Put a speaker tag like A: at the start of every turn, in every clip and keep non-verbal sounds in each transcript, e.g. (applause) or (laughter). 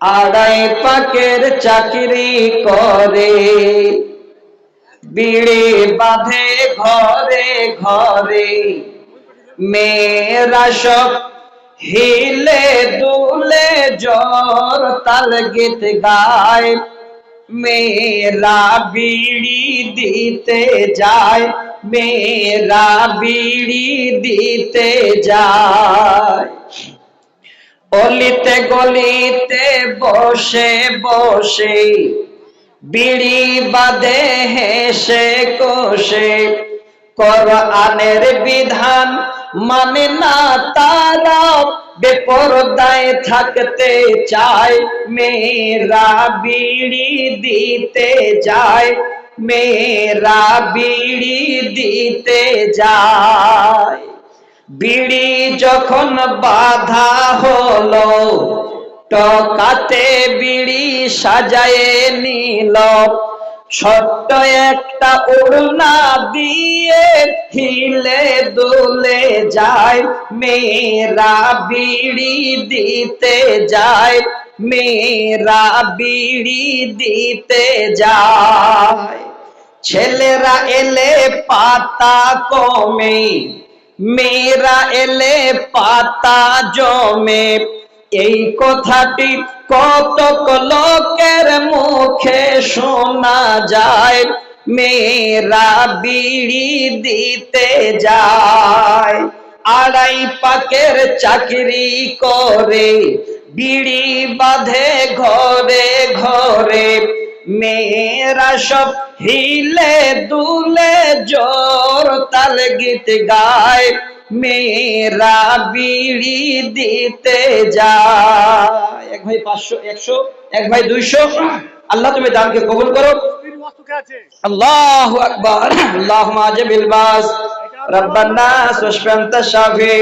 A: আড়াই পাকের চাকরি করে। বিড়ে বাঁধে ঘরে ঘরে, মেয়েরা সব হিলে দুলে জোর তাল গীত গায়। মেয়েরা বিড়ি দিতে যায়, মেয়েরা বিড়ি দিতে যায়। অলিতে গলিতে বসে বসে, বিড়ি বাদে হেসে কোষে। কোরআনের বিধান মানে না তারা বেপরদায় থাকতে চায়। মেয়েরা বিড়ি দিতে যায়, মেয়েরা বিড়ি দিতে যায়। বিড়ি যখন বাধা হলো, টকাতে বিড়ি সাজায়ে নিল। ছোট্ট একটা উড়না দিয়ে হিলে দুলে যায়। মেয়েরা বিড়ি দিতে যায়, মেয়েরা বিড়ি দিতে যায়। ছেলেরা এলে পাতা কমে মেয়েরা এলে পাতা জমে। এই কথাটি কত লোকের মুখে শোনা যায়। মেয়েরা বিড়ি দিতে যায়। আড়াই পাকের চাকরি করে, বিড়ি বাঁধে ঘরে ঘরে। মেয়েরা সব হিলে দুলে জোর তাল গীত গায়। মেয়েরা বিড়ি দিতে যায়। এক ভাই পাঁচশো, একশো, এক ভাই দুইশো। আল্লাহ, তুমি দানকে কবুল করো। আল্লাহ আকবার। আল্লাহ মাজিবিল বাস। রব্বান নাস ওয়াশফান্তা শাফি।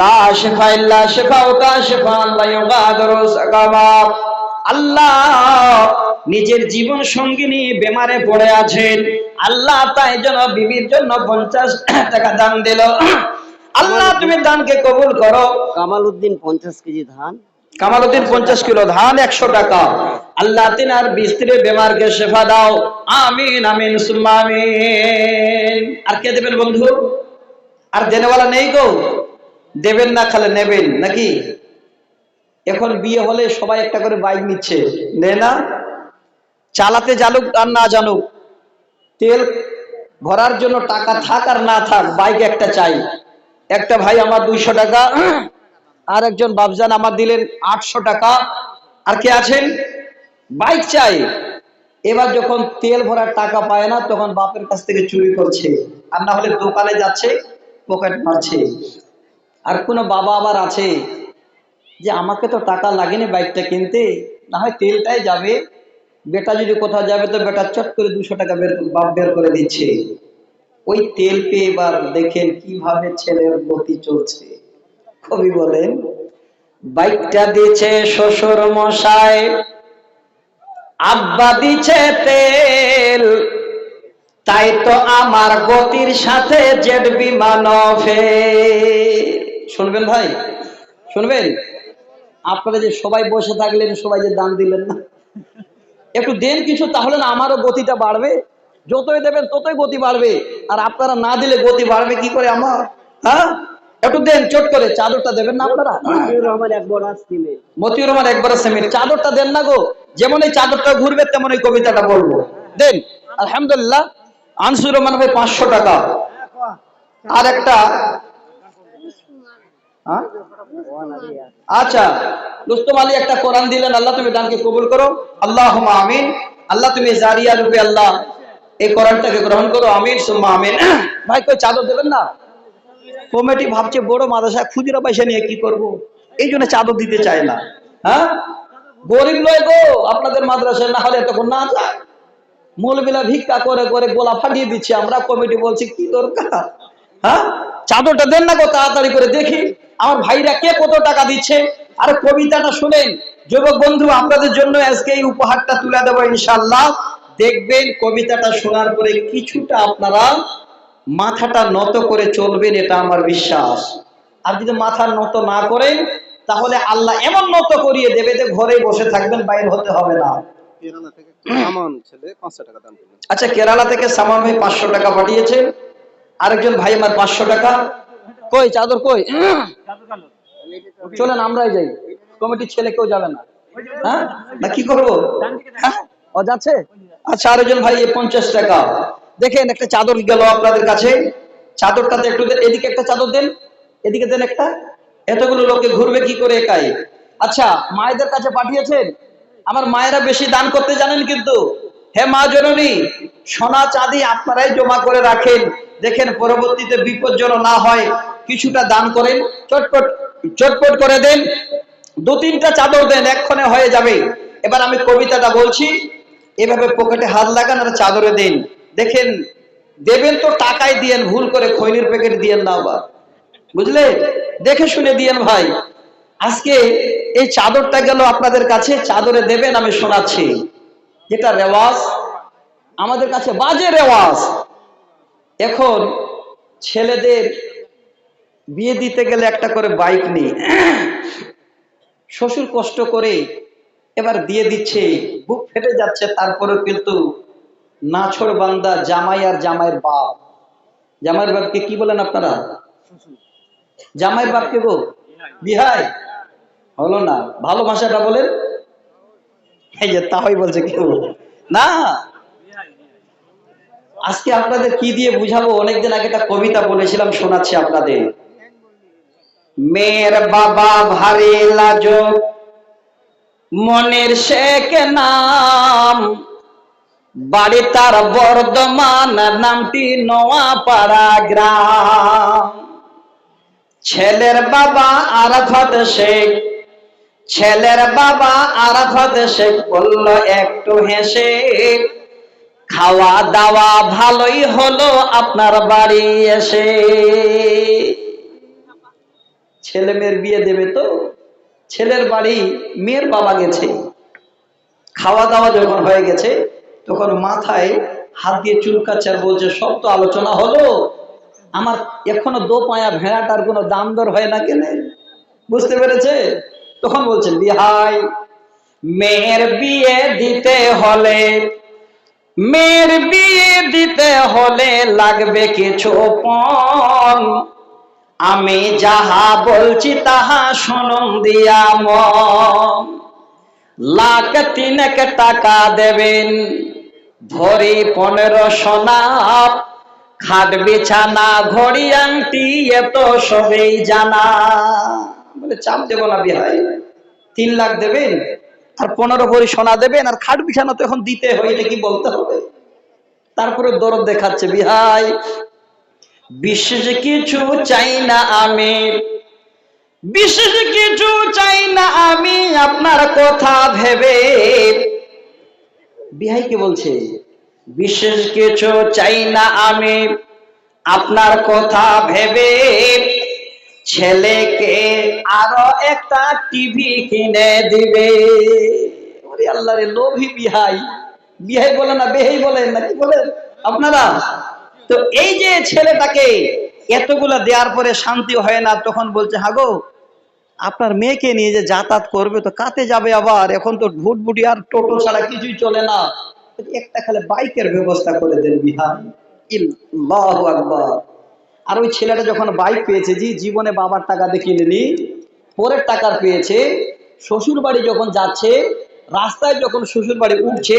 A: লা শিফা ইল্লা শিফাউকা শিফান লা ইউগাদিরু সাকামা। আল্লাহ নিজের জীবন সঙ্গিনী বেমারে পড়ে আছেন। আল্লাহ তাই জন্য বিবির জন্য পঞ্চাশ (coughs) টাকা দান দিল। (coughs) আল্লাহ তুমি দানকে কবুল করো।
B: কামাল উদ্দিন পঞ্চাশ কেজি ধান।
A: কামালউদ্দিন পঞ্চাশ কিলো ধান একশো টাকা। আল্লাহ তিন আর বিস্ত্রী বেমারকে শেফা দাও। আমিন আমিন সুম্মা আমিন। আর কে দেবেন বন্ধু? আর দেনেওয়ালা নেই গো। দেবেন না খালে নেবেন। নাকি? এখন বিয়ে হলে সবাই একটা করে বাইক নিচ্ছে। নে না। চালাতে জানুক আর না জানুক তেল ভরার জন্য টাকা থাক আর না থাক বাইক একটা চাই। একটা ভাই আমার দুইশো টাকা আর একজন বাবজান আমার দিলেন আটশো টাকা। আর কে আছেন? বাইক চাই। এবার যখন তেল ভরার টাকা পায় না, তখন বাপের কাছ থেকে চুরি করছে। আর না হলে দোকানে যাচ্ছে পকেট মারছে। আর কোনো বাবা আবার আছে যে আমাকে তো টাকা লাগেনি বাইকটা কিনতে না হয় তেলটাই যাবে। বেটা যদি কোথাও যাবে তো বেটা চট করে দুশো টাকা বের বাপ বের করে দিচ্ছে। ওই তেল পেয়ে এবার দেখেন কীভাবে ছেলের গতি চলছে। কবি বলেন, বাইকটা দিচ্ছে শ্বশুর মশাই, আব্বা দিচ্ছে তেল। তাই তো আমার গতির সাথে জেড বিমান শুনবেন ভাই? শুনবেন? আপনারা যে সবাই বসে থাকলেন সবাই যে দান দিলেন না। একটু দেন কিছু তাহলে না আমারও গতিটা বাড়বে। যতই দেবেন ততই গতি বাড়বে। আর আপনারা না দিলে গতি বাড়বে কি করে আমার? হ্যাঁ? একটু দেন চট করে। চাদরটা দেবেন না আপনারা?
B: মতিউর রহমান
A: একবার সেমিট চাদরটা দেন না গো। যেমন এই চাদরটা ঘুরবে তেমন এই কবিতাটা বলব। দেন আলহামদুলিল্লাহ আনসুর রহমান ভাই পাঁচশো টাকা। আর একটা? আচ্ছা রুস্তম আলী একটা কোরআন দিলেন, আল্লাহ তুমি দানকে কবুল করো। আল্লাহ আমিন। আল্লাহ তুমি জারিয়া রূপে আল্লাহ এই কোরআনটাকে গ্রহণ করো। আমিন, সুম্মা আমিন। ভাই, কই চাদর দেবেন না? কমিটি ভাবছে, বড় মাদ্রাসা খুচরা পয়সা নিয়ে কি করব? এই জন্য চাদর দিতে চায় না। হ্যাঁ? গরিব নয় গো, আপনাদের মাদ্রাসায় না হলে তখন না যায়। মৌলবিলা ভিক্ষা করে করে গোলা ফাটিয়ে দিচ্ছে। আমরা কমিটি বলছি, কি দরকার? হ্যাঁ? চাদরটা দেন না গো তাড়াতাড়ি করে দেখি। আমার ভাইরা কে কত টাকা দিচ্ছে? আর কবিতাটা শুনেন। যুবক বন্ধু আপনাদের জন্য আজকে এই উপহারটা তুলে দেবো ইনশাল্লাহ দেখবেন কবিতাটা শোনার পরে কিছুটা আপনারা মাথাটা নত করে চলবেন এটা আমার বিশ্বাস। আর যদি মাথা নত না করেন তাহলে আল্লাহ এমন নত করিয়ে দেবে যে ঘরেই বসে থাকবেন বাইরে হতে হবে না। আচ্ছা কেরালা থেকে সামান ভাই পাঁচশো টাকা পাঠিয়েছেন। আরেকজন ভাই আমার পাঁচশো টাকা। কই, চাদর কই? চলেন, আমরাই যাই। কমিটির ছেলে কেউ যাবে না। হ্যাঁ? না, কি করব? হ্যাঁ? ও যাচ্ছে? আচ্ছা আরেকজন ভাই পঞ্চাশ টাকা। দেখেন, একটা চাদর গেল আপনাদের কাছে। চাদরটাতে একটু এদিকে একটা চাদর দেন। এদিকে দেন একটা। এতগুলো লোকে ঘুরবে কি করে একাই? আচ্ছা মায়েদের কাছে পাঠিয়েছেন? আমার মায়েরা বেশি দান করতে জানেন কিন্তু। হে মা জননী, সোনা চাঁদি আপনারাই জমা করে রাখেন। দেখেন, পরবর্তীতে বিপদ না হয়, কিছুটা দান করেন, চটপট চটপট করে দেন। দু তিনটা চাদর দেন, এক্ষণে হয়ে যাবে। এবার আমি কবিতাটা বলছি, এভাবে পকেটে হাত লাগান আর চাদরে দিন। দেখেন, দেবেন তো টাকায় দিয়েন, ভুল করে খৈনির প্যাকেট দিয়েন না আবার। বুঝলে? দেখে শুনে দিয়েন ভাই। আজকে এই চাদরটা গেল আপনাদের কাছে, চাদরে দেবেন, আমি শোনাচ্ছি। যেটা রেওয়াজ, আমাদের কাছে বাজে রেওয়াজ। এখন ছেলেদের বিয়ে দিতে গেলে একটা করে বাইক নেই। শ্বশুর কষ্ট করে এবার দিয়ে দিচ্ছে, বুক ফেটে যাচ্ছে, তারপরেও কিন্তু নাছর বান্দা জামাই আর জামাইয়ের বাপ। জামাইয়ের বাপকে কি বলেন আপনারা? জামাইয়ের বাপকে গো? বিহাই? হলো না। ভালোবাসাটা বলেন। তাই বলছে কেউ। না। আজকে আপনাদের কি দিয়ে বুঝাবো? অনেকদিন আগে একটা কবিতা বলেছিলাম, শোনাচ্ছি আপনাদের। মেয়ের বাবা ভারী মনের শেখ নাম। বাড়ি তার বর্ধমান, নামটি নোয়াপাড়া গ্রাম। ছেলের বাবা আরাফাত শেখ ছেলের বাবা আরাফাত শেখ বলল, একটু হেসে খাওয়া দাওয়া ভালোই হলো আপনার বাড়ি এসে। ছেলে মেয়ের বিয়ে দেবে তো? ছেলের বাড়ি মেয়ের বাবা গেছে। খাওয়া দাওয়া যখন হয়ে গেছে, তখন মাথায় হাত দিয়ে চুলকাচ্ছে আর বলছে, সব তো আলোচনা হলো। আমার এখনও দো পায়া ভেড়াটার কোনো দাম দর হয় না কেনে? বুঝতে পেরেছে? তখন বলছেন, বিহাই, মেয়ের বিয়ে দিতে হলে, মেয়ের বিয়ে দিতে হলে লাগবে কিছু পণ। আমি যাহা বলছি তাহা শুনুন, দিয়া মন। লাখ তিনেক টাকা দেবেন, ভরি পনেরো সোনা খাট বিছানা, ঘড়ি, আংটি এত সবেই জানা। বলে, চাপ দেবো না বিহাই তিন লাখ দেবেন আর পনেরো ভরি সোনা দেবেন আর খাট বিছানা তো এখন দিতে এটা কি বলতে হবে? তারপরে দরদ দেখাচ্ছে বিহাই বিশেষ কিছু চাই না আমি বিশেষ কিছু চাই না আমি, আপনার কথা ভেবে। বিহাইকে বলছে? বিশেষ কিছু চাই না আমি, আপনার কথা ভেবে ছেলেকে আরও একটা টিভি কিনে দিবে। ওরে আল্লাহ রে, লোভী বিহাই। বিহাই বলে না, বেহাই বলেন নাকি বলেন আপনারা। তো এই যে ছেলেটাকে এতগুলা দেওয়ার পরে শান্তি হয় না, তখন বলছে, হাগো, আপনার মেয়েকে নিয়ে যে যাতায়াত করবে তো কাতে যাবে আবার? এখন তো ভুটভুটি আর টোটো ছাড়া কিছুই চলে না। একটা খালে বাইকের ব্যবস্থা করে দেন বিহার আকবার। আর ওই ছেলেটা যখন বাইক পেয়েছে, জি, জীবনে বাবার টাকা দিয়ে কিনেনি, পরের টাকার পেয়েছে শ্বশুর বাড়ি যখন যাচ্ছে, রাস্তায় যখন শ্বশুর বাড়ি উঠছে,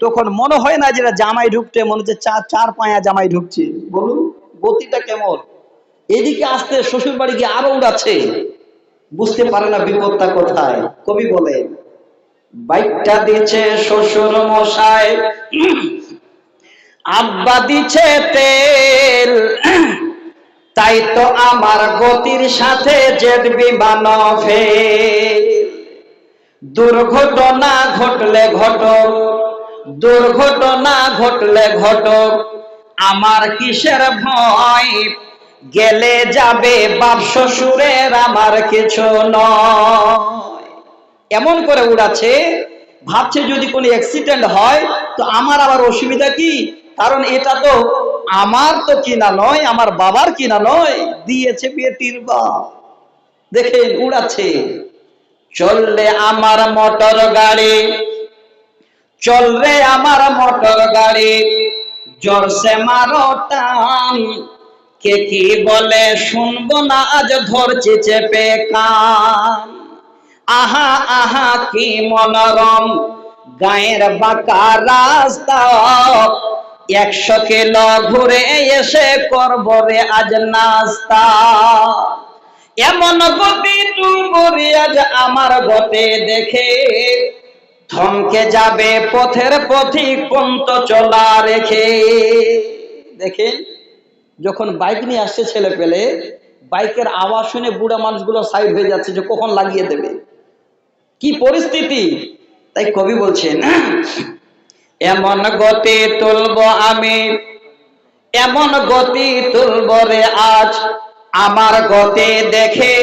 A: তখন মনে হয় না যেটা জামাই ঢুকছে মনে হচ্ছে চার চার পায়া জামাই ঢুকছে। বলুন, গতিটা কেমন? এদিকে আসতে শ্বশুর বাড়ি গিয়ে আরও উড়াচ্ছে। বুঝতে পারে না বিপদটা কোথায়। কবি বলে বাইকটা দিয়েছে শ্বশুর মশাই, আব্বা দিচ্ছে তেল তাই তো আমার গতির সাথে জেট বিমান দুর্ঘটনা ঘটলে ঘটক, দুর্ঘটনা ঘটলে ঘটক। আমার কিসের ভয়? গেলে যাবে বাপ শ্বশুরের, আমার কিছু নয়। এমন করে উড়াচ্ছে, ভাবছে যদি কোনো অ্যাক্সিডেন্ট হয়, তো আমার আবার অসুবিধা কি? কারণ এটা তো আমার তো কিনা নয়, আমার বাবার কিনা নয়, দিয়েছে বিয়েটির বা দেখেন, উড়াচ্ছে। চললে আমার মোটর গাড়ি চল রে আমার মোটর গাড়ি, জোরসে মারো টান। কে কি বলে, শুনব না, আজ ধরছি চেপে কান। আহা আহা, কি মনোরম, গায়ের বাঁকা রাস্তা। একশো কিলো ঘুরে এসে করব রে আজ নাস্তা। এমন গতি টুকুরি আজ আমার গতে দেখে। থমকে যাবে পথের পথিক কন্ত চলা রেখে। দেখেন, যখন বাইক নিয়ে আসছে ছেলে পেলে, বাইকের আওয়াজ শুনে বুড়া মানুষগুলো সাইড হয়ে যাচ্ছে যে কখন লাগিয়ে দেবে? কি পরিস্থিতি? তাই কবি বলছেন এমন গতি তুলব আমি। এমন গতি তুলব রে আজ। আমার গতি দেখে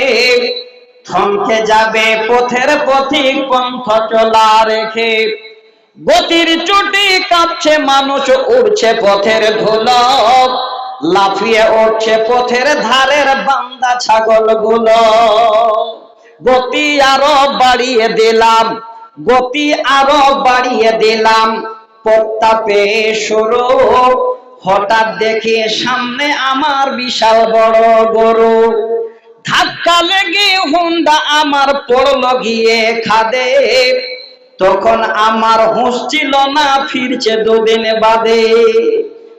A: থমকে যাবে পথের পথিক পন্থ চলা রেখে। গতির চুটি কাঁপছে মানুষ, উড়ছে পথের ধুলো। লাফিয়ে উঠছে পথের ধারের বান্দা ছাগলগুলো গতি আরও বাড়িয়ে দিলাম, গতি আরও বাড়িয়ে দিলাম। পত্তা পেয়ে শুরু হঠাৎ দেখে সামনে আমার বিশাল বড় গরু। ধাক্কা লেগে হুন্ডা আমার পড়ল গিয়ে খাদে। তখন আমার হুঁশ ছিল না, ফিরছে দুদিন বাদে।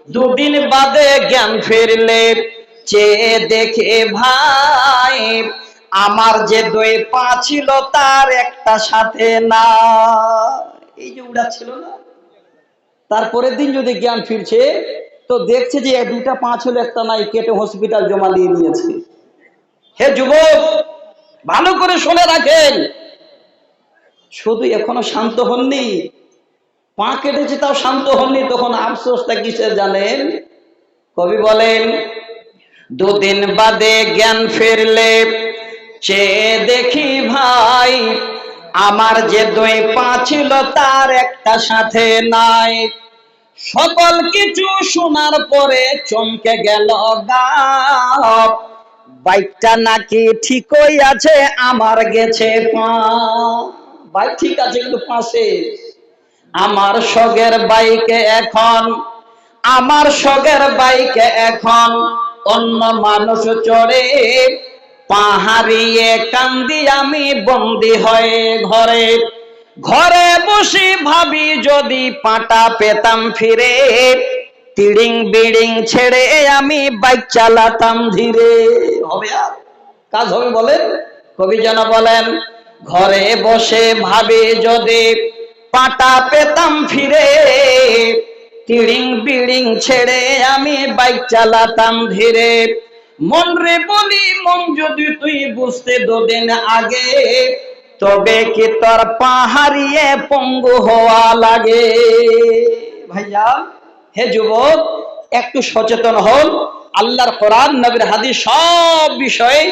A: দুদিন বাদে জ্ঞান ফিরলে, চেয়ে দেখে ভাই, আমার যে দুই পা ছিল তার একটা সাথে না এই যে উড়া ছিল না? তারপরের দিন যদি জ্ঞান ফিরছে, তো দেখছে যে দুটা পাঁচ ছিল একটা নাই, কেটে হসপিটাল জমা দিয়ে নিয়েছে হে যুবক, ভালো করে শুনে রাখেন। শুধু এখনও শান্ত হননি। পা কেটেছে, তাও শান্ত হননি, তখন আফসোসটা কিসের জানেন? কবি বলেন, দুদিন বাদে জ্ঞান ফিরলে, চেয়ে দেখি ভাই আমার যে দুই পা ছিল তার একটা সাথে নাই। সকল কিছু শোনার পরে চমকে গেল বাইকটা নাকি ঠিকই আছে, আমার গেছে পা। বাইক ঠিক আছে, কিন্তু পাশে আমার সগের বাইকে এখন, আমার সগের বাইকে এখন। অন্য মানুষ চড়ে পাহাড়িয়ে কান্দি আমি বন্দি হয়ে ঘরে। ঘরে বসে ভাবি যদি পাটা পেতাম ফিরে, তিড়িং বিড়িং ছেড়ে আমি বাইক চালাতাম ধীরে। হবে আর কাজ হবে বলেন, কবি যেন বলেন, ঘরে বসে ভাবি যদি পাটা পেতাম ফিরে, তিড়িং বিড়িং ছেড়ে আমি বাইক চালাতাম ধীরে। মন রে বলি, মন যদি তুই বুঝতে দুদিন আগে, তবে কি তোর পাহাড়িয়ে পঙ্গু হওয়া লাগে? ভাইয়া, হে যুবক, একটু সচেতন হন। আল্লাহর কোরআন, নবীর হাদিস সব বিষয়ে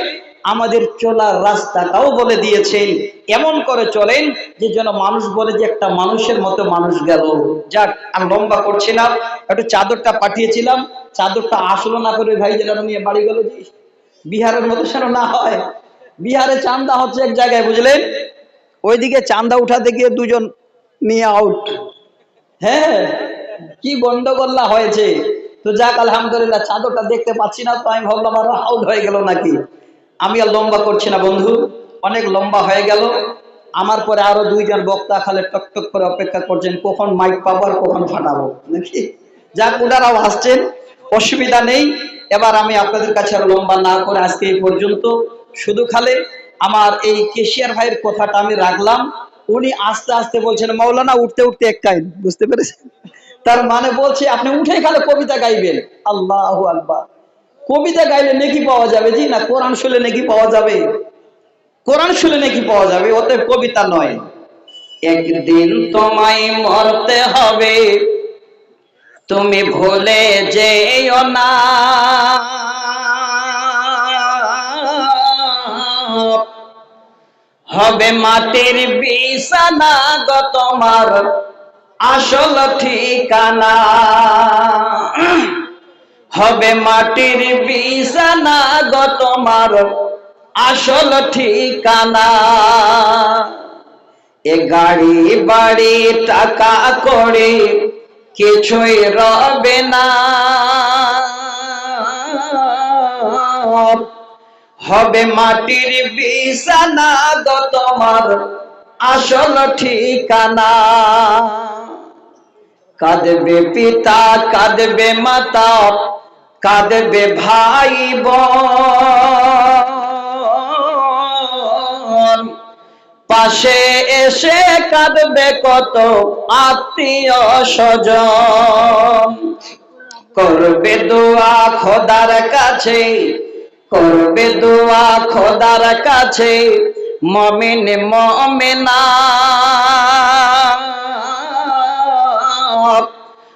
A: আমাদের চলার রাস্তাটাও বলে দিয়েছেন, এমন করে চলেন যে যেন মানুষ বলে যে একটা মানুষের মতো মানুষ গেল। যাক আমি লম্বা করছি না, একটু চাদরটা পাঠিয়েছিলাম, চাদরটা আসলো না করে ভাই যেন নিয়ে বাড়ি গেল যে, বিহারের মতো যেন না হয়। বিহারে চান্দা হচ্ছে এক জায়গায়, বুঝলেন? ওইদিকে চান্দা উঠাতে গিয়ে দুজন নিয়ে আউট হ্যাঁ কি গন্ডগোল্লা হয়েছে। তো যাক, আলহামদুলিল্লাহ, চাদরটা দেখতে পাচ্ছি না, তো আমি ভাবলাম, আরও আউট হয়ে গেল নাকি? আমি আর লম্বা করছি না, বন্ধু। অনেক লম্বা হয়ে গেল। আমার পরে আরও দুইজন বক্তা খালে টক টক করে অপেক্ষা করছেন, কখন মাইক পাবো আর কখন ফাটাবো, নাকি? যাক ওনারাও আসছেন অসুবিধা নেই। এবার আমি আপনাদের কাছে আর লম্বা না করে আজকে এই পর্যন্ত শুধু খালে আমার এই কেশিয়ার ভাইয়ের কথাটা আমি রাখলাম। উনি আস্তে আস্তে বলছেন মৌলানা উঠতে উঠতে এক কাইন বুঝতে পেরেছেন? তার মানে বলছে, আপনি উঠে খালে কবিতা গাইবেন। আল্লাহ আকবার। কবিতা গাইলে নেকি পাওয়া যাবে? জি না, কোরআন শুনলে নেকি পাওয়া যাবে? কোরআন শুনলে নেকি পাওয়া যাবে? অতএব কবিতা নয়। একদিন তোমায় মরতে হবে। তুমি ভুলে যেও না। হবে মাটির বিছানা গো তোমার আসল ঠিকানা। হবে মাটির বিছানা গো তোমার আসল ঠিকানা। এ গাড়ি, বাড়ি, টাকা করে কিছুই রবে না। হবে মাটির বিছানা গো তোমার আসল ঠিকানা। কাঁদবে পিতা, কাঁদবে মাতা কাঁদবে ভাই পাশে এসে কাঁদবে কত আত্মীয় স্বজন। করবে দোয়া খোদার কাছে, করবে দোয়া খোদার কাছে, মমিন মমেনা।